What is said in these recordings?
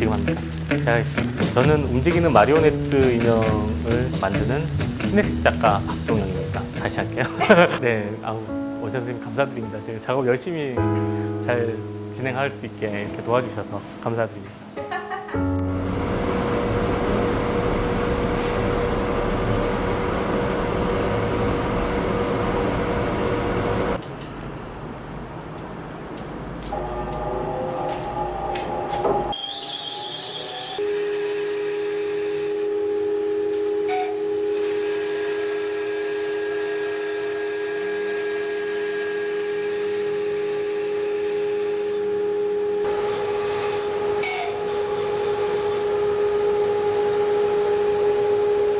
지금 합니다. 제가 했습니다. 저는 움직이는 마리오네트 인형을 만드는 키네틱 작가 박종영입니다. 다시 할게요. 네, 아우 원장 선생님 감사드립니다. 제가 작업 열심히 잘 진행할 수 있게 이렇게 도와주셔서 감사드립니다.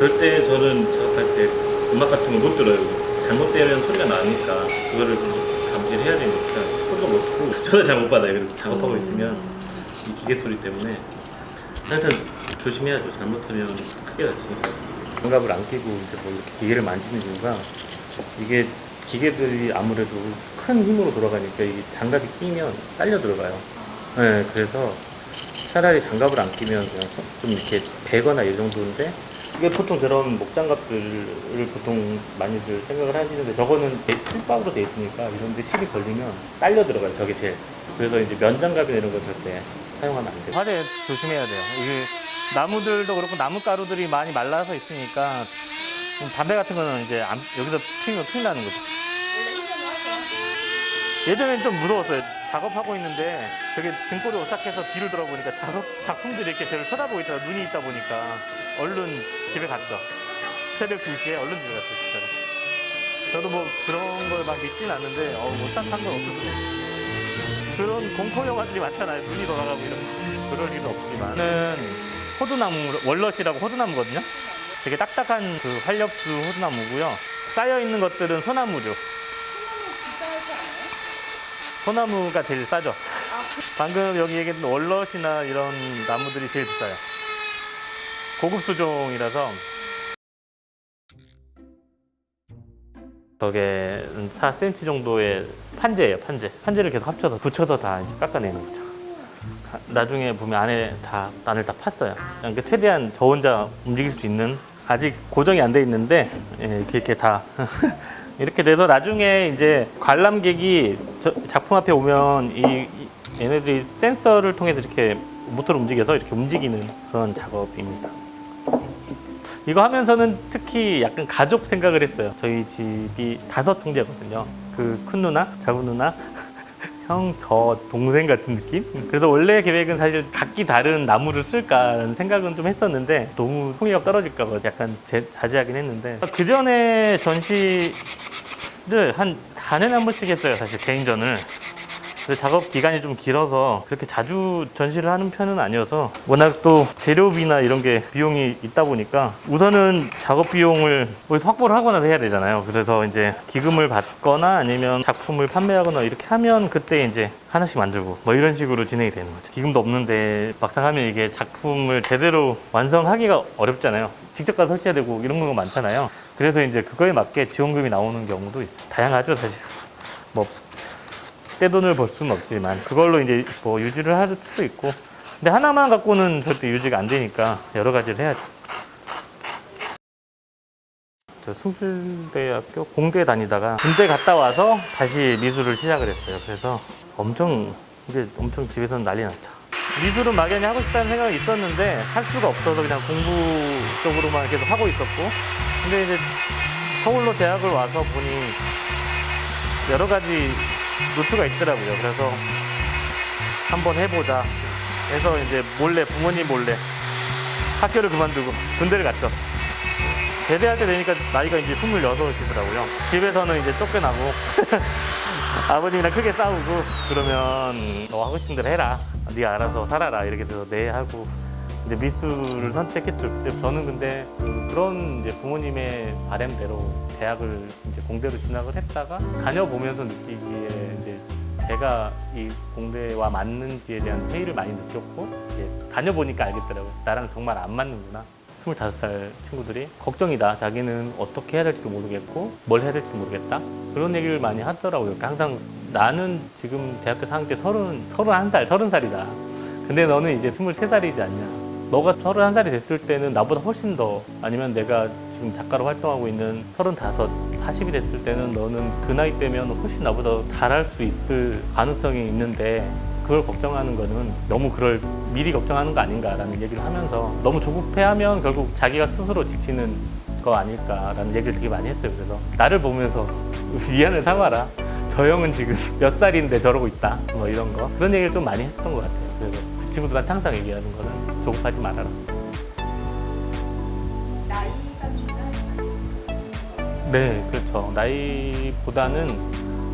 그럴 때 저는 작업할 때 음악 같은 거못 들어요. 잘못되면 소리가 나니까 그거를 좀 감지를 해야 되니까 소리가 못 듣고 전화 잘 못 받아요. 그래서 작업하고 있으면 이 기계 소리 때문에 항상 조심해야죠. 잘못하면 크게 다치니까. 장갑을 안 끼고 이제 뭐 이렇게 기계를 만지는 이유가 이게 기계들이 아무래도 큰 힘으로 돌아가니까 이게 장갑이 끼면 딸려 들어가요. 네, 그래서 차라리 장갑을 안 끼면 그냥 좀 이렇게 베거나 이 정도인데 이게 보통 저런 목장갑들을 보통 많이들 생각을 하시는데 저거는 실밥으로 돼 있으니까 이런데 실이 걸리면 딸려 들어가요. 저게 제일. 그래서 이제 면장갑이나 이런 거 절대 사용하면 안 돼요. 화재 조심해야 돼요. 이게 나무들도 그렇고 나무 가루들이 많이 말라서 있으니까 담배 같은 거는 이제 안- 여기서 피우면 큰일 나는 거죠. 예전엔 좀 무서웠어요. 작업하고 있는데 저게 등골이 오싹해서 뒤를 돌아보니까 작업, 작품들이 이렇게 저를 쳐다보고 있다가 눈이 있다 보니까 얼른 집에 갔죠. 새벽 2시에 얼른 집에 갔어요, 진짜로. 저도 뭐 그런 걸 막 믿진 않는데, 어, 뭐 딱한 건 없었어요. 그런 공포 영화들이 많잖아요. 눈이 돌아가고 이런 거. 그럴 일은 없지만. 는 호두나무, 월넛이라고 호두나무거든요. 되게 딱딱한 그 활엽수 호두나무고요. 쌓여 있는 것들은 소나무죠. 소나무가 제일 싸죠. 방금 여기 얘기했던 월넛이나 이런 나무들이 제일 비싸요. 고급 수종이라서 저게 4cm 정도의 판재예요, 판재. 판재를 계속 합쳐서 붙여서 다 이제 깎아내는 거죠. 가- 나중에 보면 안에 다 난을 다 팠어요. 그러니까 최대한 저 혼자 움직일 수 있는 아직 고정이 안 돼 있는데 예, 이렇게, 이렇게 다 이렇게 돼서 나중에 이제 관람객이 저 작품 앞에 오면 이, 이 얘네들이 센서를 통해서 이렇게 모터를 움직여서 이렇게 움직이는 그런 작업입니다. 이거 하면서는 특히 약간 가족 생각을 했어요. 저희 집이 다섯 형제거든요. 그 큰 누나, 작은 누나, 형, 저 동생 같은 느낌? 그래서 원래 계획은 사실 각기 다른 나무를 쓸까라는 생각은 좀 했었는데 너무 통일력 떨어질까 봐 약간 제- 자제하긴 했는데 그 전에 전시를 한 4년에 한 번씩 했어요. 사실 개인전을. 그래서 작업 기간이 좀 길어서 그렇게 자주 전시를 하는 편은 아니어서 워낙 또 재료비나 이런 게 비용이 있다 보니까 우선은 작업 비용을 확보를 하거나 해야 되잖아요. 그래서 이제 기금을 받거나 아니면 작품을 판매하거나 이렇게 하면 그때 이제 하나씩 만들고 뭐 이런 식으로 진행이 되는 거죠. 기금도 없는데 막상 하면 이게 작품을 제대로 완성하기가 어렵잖아요. 직접 가서 설치해야 되고 이런 거 많잖아요. 그래서 이제 그거에 맞게 지원금이 나오는 경우도 있어요. 다양하죠, 사실. 뭐 떼돈을 벌 수는 없지만 그걸로 이제 뭐 유지를 할 수도 있고 근데 하나만 갖고는 절대 유지가 안 되니까 여러 가지를 해야죠. 저 숭실대학교 공대 다니다가 군대 갔다 와서 다시 미술을 시작을 했어요. 그래서 엄청 이제 엄청 집에서는 난리 났죠. 미술은 막연히 하고 싶다는 생각이 있었는데 할 수가 없어서 그냥 공부 쪽으로만 계속 하고 있었고 근데 이제 서울로 대학을 와서 보니 여러 가지 노트가 있더라고요. 그래서 한번 해보자 해서 이제 몰래 부모님 몰래 학교를 그만두고 군대를 갔죠. 제대할 때 되니까 나이가 이제 26이더라고요. 집에서는 이제 쫓겨나고 아버님이랑 크게 싸우고 그러면 너 하고 싶은 대로 해라. 네가 알아서 살아라. 이렇게 돼서 네 하고 이제 미술을 선택했죠. 그때 저는 근데 그- 그런 이제 부모님의 바램대로 대학을 이제 공대로 진학을 했다가 다녀보면서 느끼기에 이제 제가 이 공대와 맞는지에 대한 회의를 많이 느꼈고 이제 다녀보니까 알겠더라고요. 나랑 정말 안 맞는구나. 25살 친구들이 걱정이다. 자기는 어떻게 해야 될지도 모르겠고 뭘 해야 될지 모르겠다. 그런 얘기를 많이 하더라고요. 항상 나는 지금 대학교 4학년 때 30, 31살, 30살이다. 근데 너는 이제 23살이지 않냐. 너가 31살이 됐을 때는 나보다 훨씬 더 아니면 내가 지금 작가로 활동하고 있는 35, 40이 됐을 때는 너는 그 나이 때면 훨씬 나보다 잘할 수 있을 가능성이 있는데 그걸 걱정하는 거는 너무 그걸 미리 걱정하는 거 아닌가라는 얘기를 하면서 너무 조급해하면 결국 자기가 스스로 지치는 거 아닐까라는 얘기를 되게 많이 했어요. 그래서 나를 보면서 위안을 삼아라. 저 형은 지금 몇 살인데 저러고 있다. 뭐 이런 거. 그런 얘기를 좀 많이 했었던 것 같아요. 그래서 그 친구들한테 항상 얘기하는 거는 조급하지 말아라. 나이가 중요하지 네, 그렇죠. 나이보다는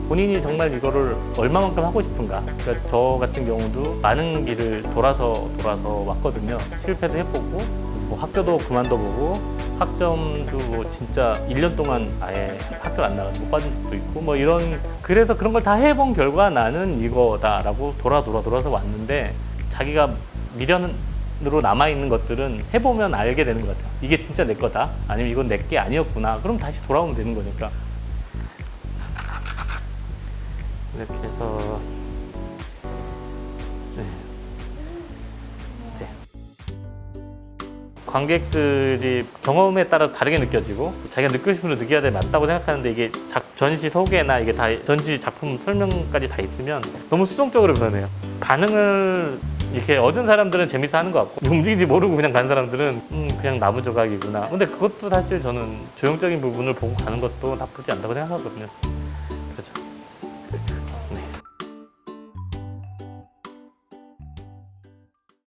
본인이 정말 이거를 얼마만큼 하고 싶은가. 그러니까 저 같은 경우도 많은 길을 돌아서 돌아서 왔거든요. 실패도 해보고, 뭐 학교도 그만둬보고, 학점도 뭐 진짜 1년 동안 아예 학교를 안 나가서 못 받은 적도 있고, 뭐 이런, 그래서 그런 걸 다 해본 결과 나는 이거다라고 돌아 돌아 돌아서 왔는데, 자기가 미련으로 남아있는 것들은 해보면 알게 되는 것 같아요. 이게 진짜 내 거다. 아니면 이건 내 게 아니었구나. 그럼 다시 돌아오면 되는 거니까. 이렇게 해서 네. 네. 관객들이 경험에 따라 다르게 느껴지고 자기가 느끼고 싶은 대로 느껴야 돼 맞다고 생각하는데 이게 작, 전시 소개나 이게 다 전시 작품 설명까지 다 있으면 너무 수동적으로 변해요. 반응을 이렇게 얻은 사람들은 재밌어 하는 것 같고 움직이지 모르고 그냥 간 사람들은 음 그냥 나무 조각이구나. 근데 그것도 사실 저는 조형적인 부분을 보고 가는 것도 나쁘지 않다고 생각하거든요.